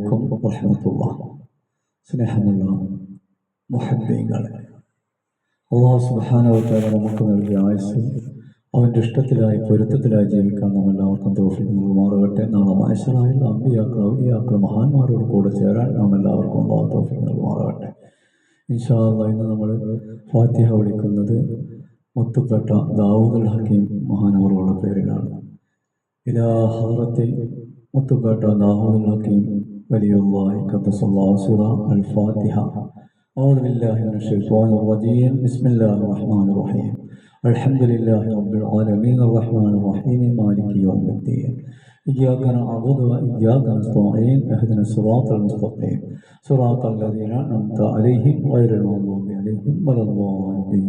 അലൈക്കും വറഹമത്തുള്ള സ്നേഹമുള്ള മുഹബ്ബീങ്ങളെ അള്ളാഹു സുബാനവത്താല നമുക്ക് നൽകിയ ആയുസ് അവന്റെ ഇഷ്ടത്തിലായി പൊരുത്തത്തിലായി ജീവിക്കാൻ നാം എല്ലാവർക്കും തോഫിക്ക് നൽകുമാറാകട്ടെ. നാളെ മനുഷ്യരായ അമ്പിയാക്കൾ ഔലിയാക്കൾ മഹാന്മാരോട് കൂടെ ചേരാൻ നാം എല്ലാവർക്കും അള്ളാഹു തോഫിക്ക് നൽകുമാറാകട്ടെ. ഇൻഷാല്ല ഇന്ന് നമ്മൾ ഫാത്തിഹ വിളിക്കുന്നത് മുത്തപ്പെട്ട ദാവൂദുൽ ഹക്കീം മഹാനവറുകളുടെ പേരിലാണ്. إلى حضرة متبرد الله الحكيم ولي الله قدس الله سورة الفاتحة أعوذ بالله من الشيطان الرجيم بسم الله الرحمن الرحيم الحمد لله رب العالمين الرحمن الرحيم مالك يوم الدين إياك نعبد وإياك نستعين اهدنا الصراط المستقيم صراط الذين أنعمت عليهم غير المغضوب عليهم ولا الضالين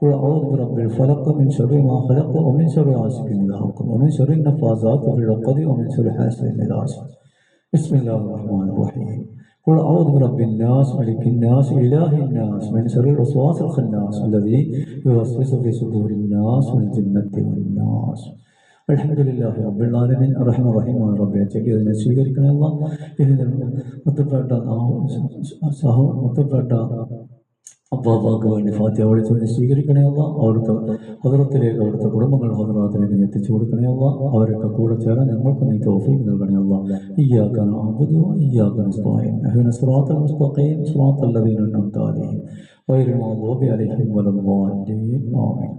قل أعوذ برب الفلق من شر ما خلق ومن شر غاسق إذا وقب ومن شر النفاثات في العقد ومن شر حاسد إذا حسد بسم الله الرحمن الرحيم قل أعوذ برب الناس ملك الناس إله الناس من شر الوسواس الخناس الذي يوسوس في صدور الناس من الجنة والناس അലഹമുല്ലാഹി റബ്ബുല്ലാലമിൻ റഹ്മ റഹിമായ റബ്ബെ ചെക്ക് ഇതിനെ സ്വീകരിക്കണമല്ല ഇതിന് മുത്തപ്പെട്ട സഹ മുത്തപ്പെട്ട അബ്ബാബാക്ക് വേണ്ടി ഫാത്തിയ വിളിച്ചതിനെ സ്വീകരിക്കണമല്ല അവിടുത്തെ ഹദറത്തിലേക്ക് അവിടുത്തെ കുടുംബങ്ങൾ ഹദറാത്തിലേക്ക് നീ എത്തിച്ചു കൊടുക്കണമല്ല അവരൊക്കെ കൂടെ ചേരാൻ ഞങ്ങൾക്ക് നീ തോഫീക്ക് നൽകണമല്ല ഇയ്യാക്കൻ അബുദു ഇയ്യാക്കൻ സ്തായൻ അഹ്ന സിറാത്തൽ മുസ്തഖീം. സിറാത്തൽ ലദീന അൻഅംത അലൈഹിം. ഗൈറിൽ മഗ്ദൂബി അലൈഹിം വലദ്ദാലിൻ ആമീൻ.